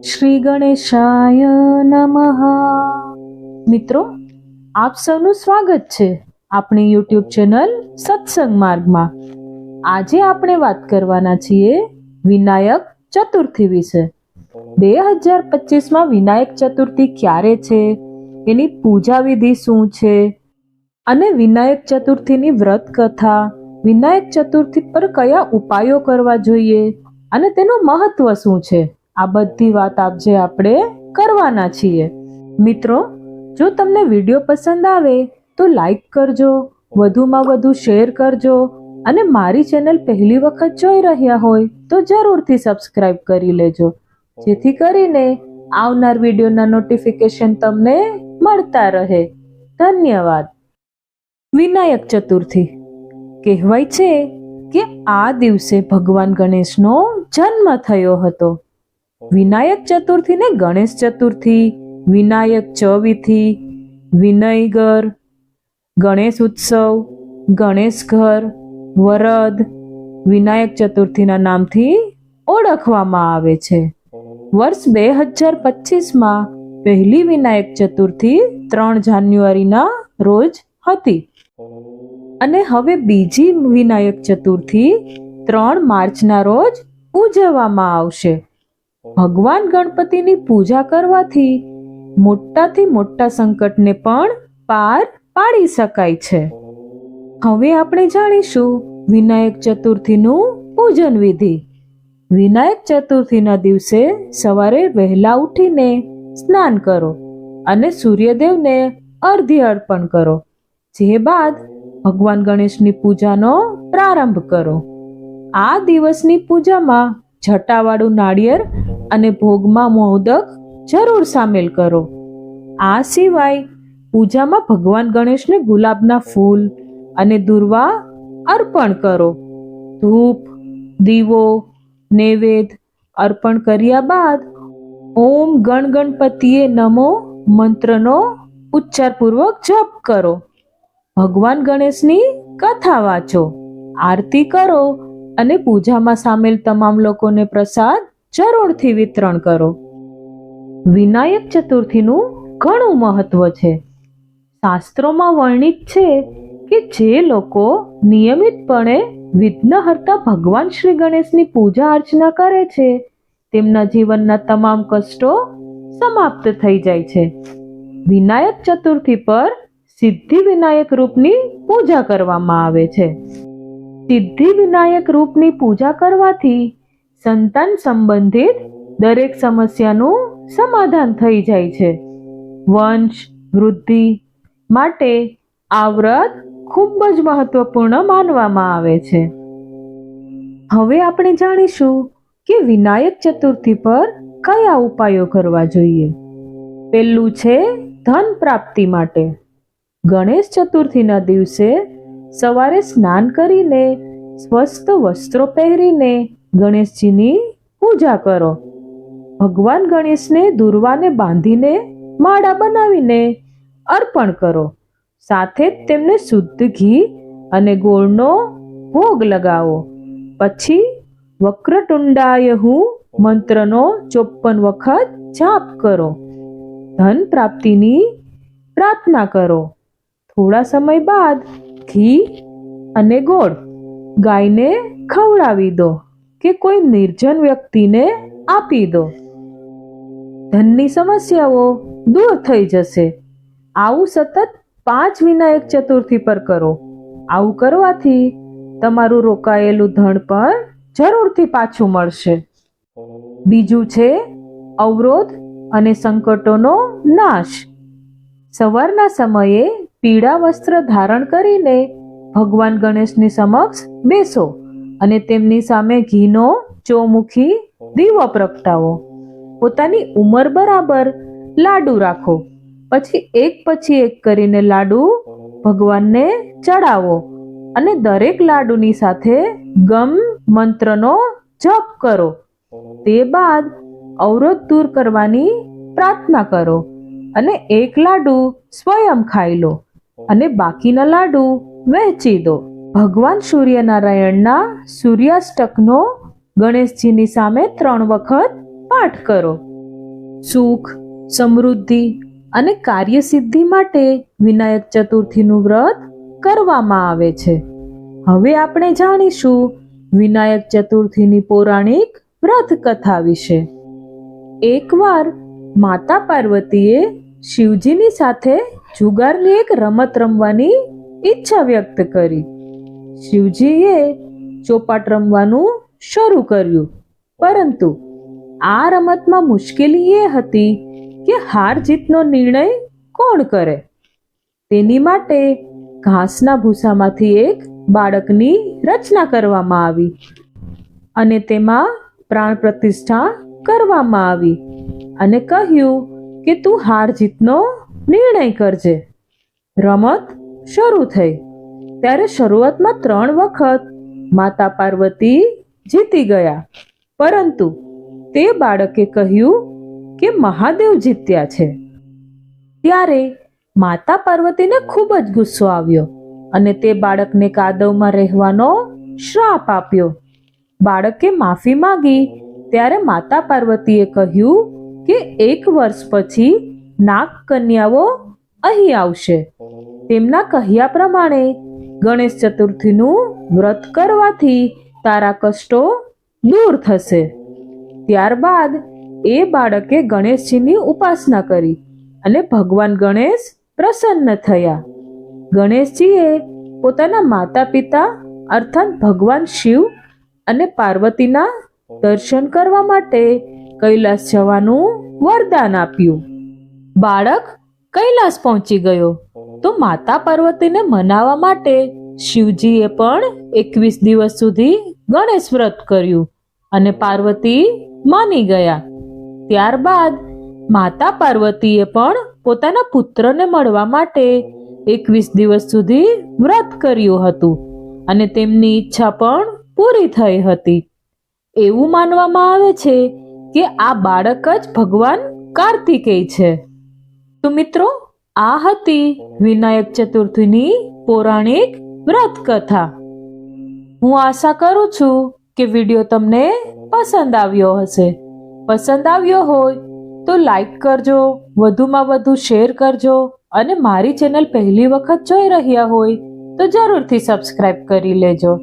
શ્રી ગણેશાય નમઃ. મિત્રો, આપ સૌનું સ્વાગત છે આપણી યુટ્યુબ ચેનલ સત્સંગ માર્ગમાં. આજે આપણે વાત કરવાના છીએ વિનાયક ચતુર્થી વિશે. બે હજાર પચીસમાં વિનાયક ચતુર્થી ક્યારે છે? એની પૂજા વિધિ શું છે? અને વિનાયક ચતુર્થીની વ્રત કથા વિનાયક ચતુર્થી પર કયા ઉપાયો કરવા જોઈએ? અને તેનું મહત્વ શું છે? આ બધી વાત આપજે આપણે કરવાના છીએ. મિત્રો, જો તમને વીડિયો પસંદ આવે, તો લાઈક કરજો, વધુમાં વધુ શેર કરજો અને મારી ચેનલ પહેલી વખત જોઈ રહ્યા હોય, તો જરૂરથી સબસ્ક્રાઇબ કરી લેજો. જેથી કરીને આવનાર વિડીયોના નોટિફિકેશન તમને મળતા રહે. ધન્યવાદ. વિનાયક ચતુર્થી. કહેવાય છે કે આ દિવસે ભગવાન ગણેશનો જન્મ થયો હતો. વિનાયક ચતુર્થીને ગણેશ ચતુર્થી વિનાયક ચવિથી વિનયગર ગણેશ ઉત્સવ ગણેશ ઘર વરદ વિનાયક ચતુર્થીના નામથી ઓળખવામાં આવે છે. વર્ષ બે હજાર પચીસમાં પહેલી વિનાયક ચતુર્થી ત્રણ જાન્યુઆરીના રોજ હતી. અને હવે બીજી વિનાયક ચતુર્થી ત્રણ માર્ચના રોજ ઉજવવામાં આવશે. ભગવાન ગણપતિની પૂજા કરવાથી મોટાથી મોટા સંકટને પણ પાર પાડી શકાય છે. હવે આપણે જાણીશું વિનાયક ચતુર્થીનું પૂજન વિધિ. વિનાયક ચતુર્થીના દિવસે સવારે વહેલા ઉઠીને સ્નાન કરો અને સૂર્યદેવને અર્ધ્ય અર્પણ કરો. જે બાદ ભગવાન ગણેશની પૂજાનો પ્રારંભ કરો. આ દિવસની પૂજામાં જટાવાળું નાળિયેર અને ભોગમાં મોદક જરૂર સામેલ કરો. આ સિવાય પૂજામાં ભગવાન ગણેશને ગુલાબના ફૂલ અને દુર્વા અર્પણ કરો. ધૂપ, દીવો નૈવેદ અર્પણ કર્યા બાદ ઓમ ગણ ગણપતિએ નમો મંત્રનો ઉચ્ચારપૂર્વક જપ કરો. ભગવાન ગણેશની કથા વાંચો, આરતી કરો અને પૂજામાં સામેલ તમામ લોકોને પ્રસાદ જરૂરથી વિતરણ કરો. વિનાયક ચતુર્થીનું ઘણું મહત્વ છે. શાસ્ત્રોમાં વર્ણિત છે કે જે લોકો નિયમિતપણે વિઘ્નહર્તા ભગવાન શ્રી ગણેશની પૂજા અર્ચના કરે છે, તેમના જીવનના તમામ કષ્ટો સમાપ્ત થઈ જાય છે. વિનાયક ચતુર્થી પર સિદ્ધિ વિનાયક રૂપની પૂજા કરવામાં આવે છે. સિદ્ધિ વિનાયક રૂપની પૂજા કરવાથી સંતાન સંબંધિત દરેક સમસ્યાનું સમાધાન થઈ જાય છે. વંશ, વૃદ્ધિ માટે આ વ્રત ખૂબ જ મહત્વપૂર્ણ માનવામાં આવે છે. હવે આપણે જાણીશું કે વિનાયક ચતુર્થી પર કયા ઉપાયો કરવા જોઈએ. પહેલું છે ધન પ્રાપ્તિ માટે. ગણેશ ચતુર્થીના દિવસે સવારે સ્નાન કરીને સ્વસ્થ વસ્ત્રો પહેરીને ગણેશજીની પૂજા કરો. ભગવાન ગણેશને દુર્વાને બાંધીને માળા બનાવીને અર્પણ કરો. સાથે જ તેમને શુદ્ધ ઘી અને ગોળનો ભોગ લગાવો. પછી વક્રતુંડાય હું મંત્રનો ચોપ્પન વખત જાપ કરો. ધન પ્રાપ્તિની પ્રાર્થના કરો. થોડા સમય બાદ ઘી અને ગોળ ગાયને ખવડાવી દો. કે કોઈ નિર્જન વ્યક્તિને આપી દો. ધનની સમસ્યાઓ દૂર થઈ જશે. આવું સતત પાંચ વિનાયક ચતુર્થી પર કરો. આવું કરવાથી તમારું રોકાયેલું ધન પણ જરૂરથી પાછું મળશે. બીજું છે અવરોધ અને સંકટોનો નાશ. સવારના સમયે પીળા વસ્ત્ર ધારણ કરીને ભગવાન ગણેશની સમક્ષ બેસો. અને તેમની સામે ઘીનો ચોમુખી દીવો પ્રગટાવો. પોતાની ઉંમર બરાબર લાડુ રાખો. પછી એક પછી એક કરીને લાડુ ભગવાનને ચડાવો અને દરેક લાડુની સાથે ગમ મંત્રનો જપ કરો. તે બાદ અવરોધ દૂર કરવાની પ્રાર્થના કરો અને એક લાડુ સ્વયં ખાઈ લો અને બાકીના લાડુ વહેંચી દો. ભગવાન સૂર્યનારાયણના સૂર્યાષ્ટકનો ગણેશજીની સામે ત્રણ વખત પાઠ કરો. સુખ, સમૃદ્ધિ અને કાર્યસિદ્ધિ માટે વિનાયક ચતુર્થીનું વ્રત કરવામાં આવે છે. હવે આપણે જાણીશું વિનાયક ચતુર્થીની પૌરાણિક વ્રત કથા વિશે. એકવાર માતા પાર્વતીએ શિવજીની સાથે જુગારની એક રમત રમવાની ઈચ્છા વ્યક્ત કરી. શિવજીએ ચોપાટ રમવાનું શરૂ કર્યું. પરંતુ આ રમતમાં મુશ્કેલી એ હતી કે હાર જીતનો નિર્ણય કોણ કરે? તેની માટે ઘાસના ભૂસામાંથી એક બાળકની રચના કરવામાં આવી અને તેમાં પ્રાણ પ્રતિષ્ઠા કરવામાં આવી અને કહ્યું કે તું હાર જીતનો નિર્ણય કરજે. રમત શરૂ થઈ. ત્યારે શરૂઆતમાં ત્રણ વખત માતા પાર્વતી જીતી ગયા. પરંતુ તે બાળકે કહ્યું કે મહાદેવ જીત્યા છે. ત્યારે માતા પાર્વતીને ખૂબ જ ગુસ્સો આવ્યો અને તે બાળકને કાદવમાં રહેવાનો શ્રાપ આપ્યો. બાળકે માફી માંગી ત્યારે માતા પાર્વતીએ કહ્યું કે એક વર્ષ પછી નાગ કન્યાઓ અહીં આવશે. તેમના કહ્યા પ્રમાણે ગણેશ ચતુર્થીનું વ્રત કરવાથી તારા કષ્ટો દૂર થશે. ત્યારબાદ એ બાળકે ગણેશજીની ઉપાસના કરી અને ભગવાન ગણેશ પ્રસન્ન થયા. ગણેશજીએ પોતાના માતા પિતા અર્થાત ભગવાન શિવ અને પાર્વતીના દર્શન કરવા માટે કૈલાસ જવાનું વરદાન આપ્યું. બાળક કૈલાસ પહોંચી ગયો. તો માતા પાર્વતીને મનાવવા માટે શિવજીએ પણ એકવીસ દિવસ સુધી ગણેશ વ્રત કર્યું અને પાર્વતી માની ગયા. ત્યારબાદ માતા પાર્વતીએ પણ પોતાના પુત્રને મળવા માટે એકવીસ દિવસ સુધી વ્રત કર્યું હતું અને તેમની ઈચ્છા પણ પૂરી થઈ હતી. એવું માનવામાં આવે છે કે આ બાળક જ ભગવાન કાર્તિકેય છે. તો મિત્રો આ હતી વિનાયક ચતુર્થીની પૌરાણિક વ્રત કથા હું આશા કરું છું કે વીડિયો તમને પસંદ આવ્યો હશે. પસંદ આવ્યો હોય તો લાઈક કરજો, વધુમાં વધુ શેર કરજો અને મારી ચેનલ પહેલી વખત જોઈ રહ્યા હોય તો જરૂરથી સબસ્ક્રાઇબ કરી લેજો.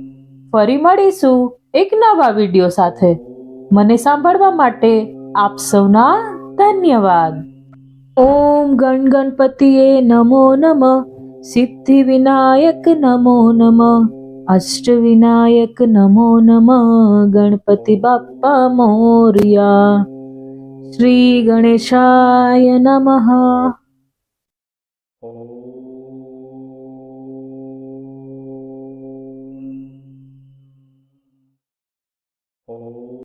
ફરી મળીશું એક નવા વીડિયો સાથે. મને સાંભળવા માટે આપ સૌના ધન્યવાદ. ॐ गणगणपति नमो नमः सिद्धिविनायक नमो नमः अष्टविनायक नमो नमः गणपतिबाप्पा मोर्या श्रीगणेशाय नमः।